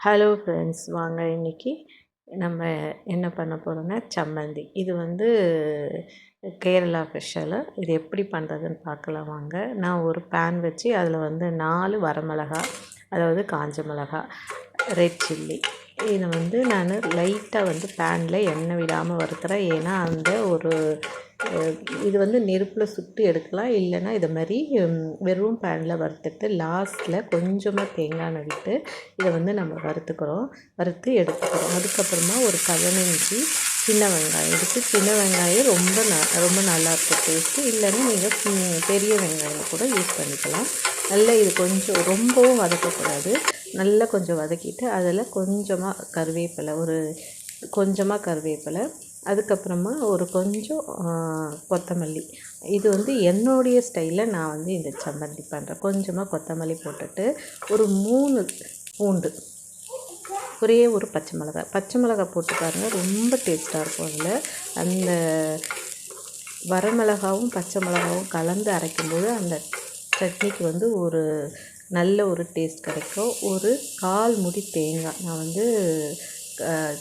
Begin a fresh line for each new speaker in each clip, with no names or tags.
Hello friends வாங்க இன்றைக்கி நம்ம என்ன பண்ண போகிறோம்னா சம்மந்தி. இது வந்து கேரளா ஸ்பெஷலு இது எப்படி பண்ணுறதுன்னு பார்க்கலாம் வாங்க. நான் ஒரு பேன் வச்சு அதில் வந்து நாலு வரமிளகா அதாவது காஞ்ச மிளகா ரெட் சில்லி இதை வந்து நான் லைட்டாக வந்து பேனில் எண்ணெய் விடாமல் வறுத்துறேன். ஏன்னா அந்த ஒரு இது வந்து நெருப்பில் சுட்டு எடுக்கலாம். இல்லைன்னா இதை மாதிரி வெறும் பேனில் வறுத்துட்டு லாஸ்ட்டில் கொஞ்சமாக தேங்காய் நட்டு விட்டு இதை வந்து நம்ம வறுத்துக்கிறோம். வறுத்து எடுத்துக்கிறோம். அதுக்கப்புறமா ஒரு பதினஞ்சு சின்ன வெங்காயம். எடுத்து சின்ன வெங்காயம் ரொம்ப ந ரொம்ப நல்லாயிருக்கும் டேஸ்ட்டு இல்லைன்னா நீங்கள் பெரிய வெங்காயம் கூட யூஸ் பண்ணிக்கலாம். நல்லா இது கொஞ்சம் ரொம்பவும் வதக்கக்கூடாது. நல்லா கொஞ்சம் வதக்கிட்டு அதில் கொஞ்சமாக கருவேப்பிலை ஒரு கொஞ்சமாக கருவேப்பிலை அதுக்கப்புறமா ஒரு கொஞ்சம் கொத்தமல்லி. இது வந்து என்னுடைய ஸ்டைலில் நான் வந்து இந்த சம்மந்தி பண்ணுறேன் கொஞ்சமாக கொத்தமல்லி போட்டுட்டு ஒரு மூணு பூண்டு ஒரே ஒரு பச்சை மிளகா பச்சை மிளகா போட்டு பாருங்கள் ரொம்ப டேஸ்ட்டாக இருக்கும் அதில். அந்த வரமிளகாவும் பச்சை மிளகாவும் கலந்து அரைக்கும்போது அந்த சட்னிக்கு வந்து ஒரு நல்ல ஒரு டேஸ்ட் கிடைக்கும். ஒரு கால் முடி தேங்காய். நான் வந்து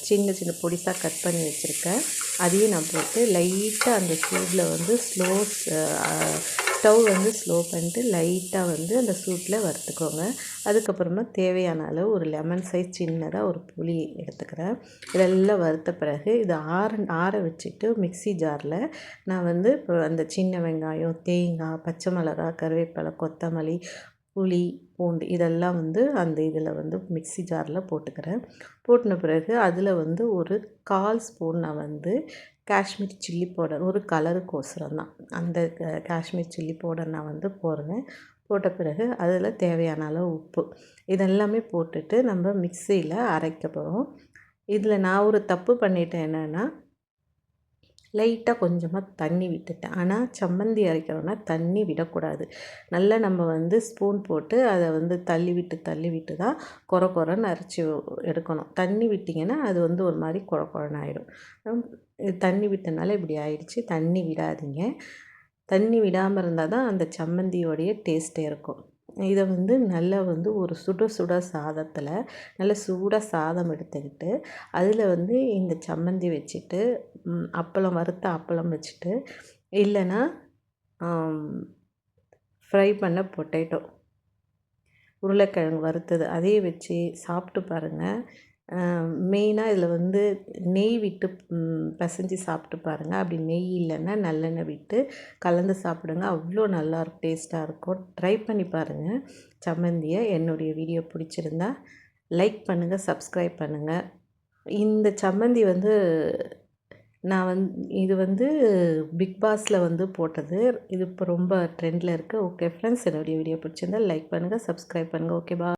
சின்ன சின்ன பொடிசாக கட் பண்ணி வச்சுருக்கேன். அதையும் நான் போட்டு லைட்டாக அந்த சூடில் வந்து ஸ்லோ ஸ்டவ் வந்து ஸ்லோ பண்ணிட்டு லைட்டாக வந்து அந்த சூட்டில் வறுத்துக்கோங்க. அதுக்கப்புறமா தேவையான அளவு ஒரு லெமன் சைஸ் சின்னதாக ஒரு புளி எடுத்துக்கிறேன். இதெல்லாம் வறுத்த பிறகு இதை ஆற ஆற வச்சுட்டு மிக்சி ஜாரில் நான் வந்து இப்போ அந்த சின்ன வெங்காயம் தேங்காய் பச்சை மிளகா கருவேப்பிலை கொத்தமல்லி புளி பூண்டு இதெல்லாம் வந்து அந்த இதில் வந்து மிக்சி ஜாரில் போட்டுக்கிறேன். போட்டின பிறகு அதில் வந்து ஒரு கால் ஸ்பூன் நான் வந்து காஷ்மீர் சில்லி பவுடர் ஒரு கலருக்கோசரம் தான். அந்த காஷ்மீர் சில்லி பவுடர் நான் வந்து போடுறேன். போட்ட பிறகு அதில் தேவையான அளவு உப்பு. இதெல்லாமே போட்டுட்டு நம்ம மிக்சியில் அரைக்க போகிறோம் இதில் நான் ஒரு தப்பு பண்ணிட்டேன் என்னென்னா லைட்டாக கொஞ்சமாக தண்ணி விட்டுட்டேன். ஆனால் சம்மந்தி அரைக்கிறோன்னா தண்ணி விடக்கூடாது. நல்லா நம்ம வந்து ஸ்பூன் போட்டு அதை வந்து தள்ளி விட்டு தள்ளி விட்டு தான் குறை குறைன்னு அரைச்சி எடுக்கணும். தண்ணி விட்டிங்கன்னா அது வந்து ஒரு மாதிரி குறை குறைன்னு ஆகிடும் தண்ணி விட்டனால இப்படி ஆயிடுச்சு. தண்ணி விடாதீங்க. தண்ணி விடாமல் இருந்தால் தான் அந்த சம்மந்தியோடைய டேஸ்ட்டே இருக்கும். இதை வந்து நல்லா வந்து ஒரு சுட சுட சாதத்தில் நல்ல சூடாக சாதம் எடுத்துக்கிட்டு அதில் வந்து இந்த சம்மந்தி வச்சுட்டு அப்பளம் வறுத்த அப்பளம் வச்சுட்டு இல்லைன்னா ஃப்ரை பண்ண பொட்டேட்டோ உருளைக்கிழங்கு வறுத்தது அதையே வச்சு சாப்பிட்டு பாருங்கள் மெயினாக இதில் வந்து நெய் விட்டு பிசைஞ்சு சாப்பிட்டு பாருங்கள் அப்படி நெய் இல்லைன்னா நல்லெண்ணெய் விட்டு கலந்து சாப்பிடுங்க. அவ்வளோ நல்லாயிருக்கும் டேஸ்ட்டாக இருக்கும். ட்ரை பண்ணி பாருங்கள் சம்மந்தியை என்னுடைய வீடியோ பிடிச்சிருந்தா லைக் பண்ணுங்கள் சப்ஸ்கிரைப் பண்ணுங்கள் இந்த சம்மந்தி வந்து நான் வந் இது வந்து பிக் பாஸில் வந்து போட்டது. இது இப்போ ரொம்ப ட்ரெண்டில் இருக்குது ஓகே ஃப்ரெண்ட்ஸ் என்னுடைய வீடியோ பிடிச்சிருந்தா லைக் பண்ணுங்கள் சப்ஸ்கிரைப் பண்ணுங்கள் ஓகே பா